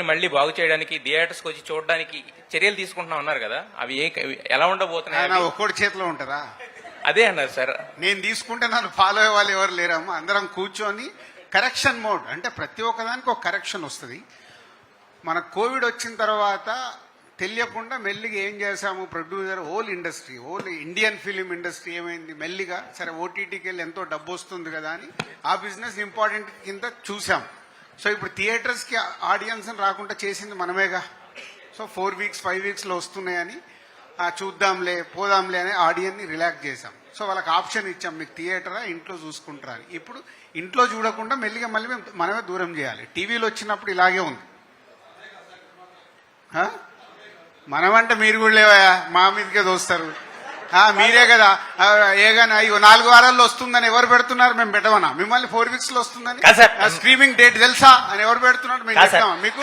మళ్ళీ బాగు చేయడానికి థియేటర్స్కి వచ్చి చూడడానికి చర్యలు తీసుకుంటున్నా ఉన్నారు కదా. అవి ఏ ఎలా ఉండబోతున్నాయి? ఒక్కడి చేతిలో ఉంటారా అదే అన్నారు సార్. నేను తీసుకుంటే నన్ను ఫాలో అయ్యే వాళ్ళు ఎవరు లేరమ్మా. అందరం కూర్చొని కరెక్షన్ మోడ్ అంటే ప్రతి ఒక్కదానికి ఒక కరెక్షన్ వస్తుంది. మన కోవిడ్ వచ్చిన తర్వాత తెలియకుండా మెల్లిగా ఏం చేశాము? Producer whole industry whole Indian film industry ఏమైంది? మెల్లిగా సరే ఓటీటీకి వెళ్ళి ఎంతో డబ్బు వస్తుంది కదా అని ఆ బిజినెస్ ఇంపార్టెంట్ కింద చూసాం సో ఇప్పుడు థియేటర్స్కి ఆడియన్స్ రాకుండా చేసింది మనమేగా. సో ఫోర్ వీక్స్ ఫైవ్ వీక్స్లో వస్తున్నాయని చూద్దాంలే పోదాంలే అని ఆడియన్ని రిలాక్స్ చేసాం సో వాళ్ళకి ఆప్షన్ ఇచ్చాం మీకు థియేటరా ఇంట్లో చూసుకుంటారా? అని. ఇప్పుడు ఇంట్లో చూడకుండా మెల్లిగా మళ్ళీ మేము మనమే దూరం చేయాలి. టీవీలో వచ్చినప్పుడు ఇలాగే ఉంది. మనమంటే మీరు కూడా లేవా మా మీదకే దోస్తారు. మీరే కదా. ఏగానా అయ్యో నాలుగు వారాల్లో వస్తుందని ఎవరు పెడుతున్నారు? మేము పెట్టమనా? మిమ్మల్ని ఫోర్ వీక్స్లో వస్తుందని. స్ట్రీమింగ్ డేట్ తెలుసా? అని ఎవరు పెడుతున్నారు? మేము చెప్తామా మీకు?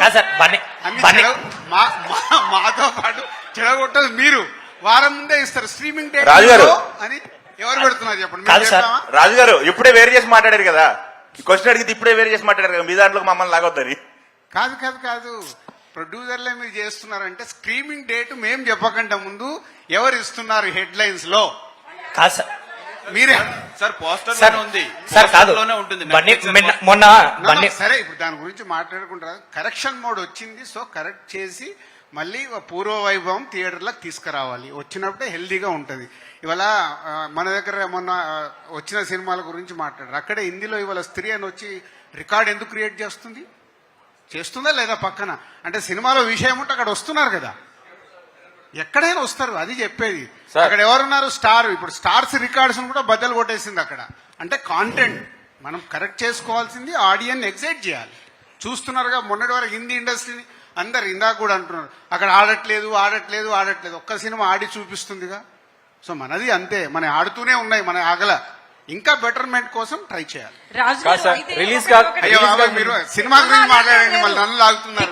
మాతో పాటు చెడగొట్టదు మీరు. వారం ముందే ఇస్తారు. స్ట్రీమింగ్ డేట్ రాజు గారు. అని ఎవరు పెడుతున్నారు చెప్పండి? కాదు మేము సార్. చెప్తామా? రాజు గారు ఇప్పుడే వేరు చేసి మాట్లాడారు కదా. క్వశ్చన్ అడిగితే ఇప్పుడే వేరు చేసి మాట్లాడారు కదా. మీ దాంట్లో మమ్మల్ని లాగొద్దని. కాదు కాదు కాదు. ప్రొడ్యూసర్లే మీరు చేస్తున్నారంటే స్ట్రీమింగ్ డేట్ మేము చెప్పకుండా ముందు ఎవరు ఇస్తున్నారు హెడ్ లైన్స్లో మీరే. సార్ పోస్టర్ సార్ ఉంది. సార్ కాదు. లోనే ఉంటుంది. మిన్న- సరే ఇప్పుడు దాని గురించి మాట్లాడుకుంటారు కరెక్షన్ మోడ్ వచ్చింది సో కరెక్ట్ చేసి మళ్ళీ పూర్వ వైభవం థియేటర్లకు తీసుకురావాలి. వచ్చినప్పుడే హెల్దీగా ఉంటుంది. ఇవాళ మన దగ్గర మొన్న వచ్చిన సినిమాల గురించి మాట్లాడారు. అక్కడే హిందీలో ఇవాళ స్త్రీ అని వచ్చి రికార్డ్ ఎందుకు క్రియేట్ చేస్తుంది? చేస్తుందా లేదా పక్కన? అంటే సినిమాలో విషయం ఉంటే అక్కడ వస్తున్నారు కదా. ఎక్కడైనా వస్తారు అది చెప్పేది. అక్కడ ఎవరున్నారు? స్టార్. ఇప్పుడు స్టార్స్ రికార్డ్స్ కూడా బద్దలు కొట్టేసింది అక్కడ. అంటే కాంటెంట్ మనం కరెక్ట్ చేసుకోవాల్సింది ఆడియన్ ఎగ్జైట్ చేయాలి. చూస్తున్నారుగా మొన్నటి వరకు హిందీ ఇండస్ట్రీని అందరు ఇందాక కూడా అంటున్నారు. అక్కడ ఆడట్లేదు ఆడట్లేదు ఆడట్లేదు. ఒక్క సినిమా ఆడి చూపిస్తుందిగా. సో మనది అంతే. మన ఆడుతూనే ఉన్నాయి మన ఆగల. ఇంకా బెటర్మెంట్ కోసం ట్రై చేయాలి. రిలీజ్ మీరు సినిమా గురించి మాట్లాడండి మళ్ళీ నన్ను లాగుతున్నారు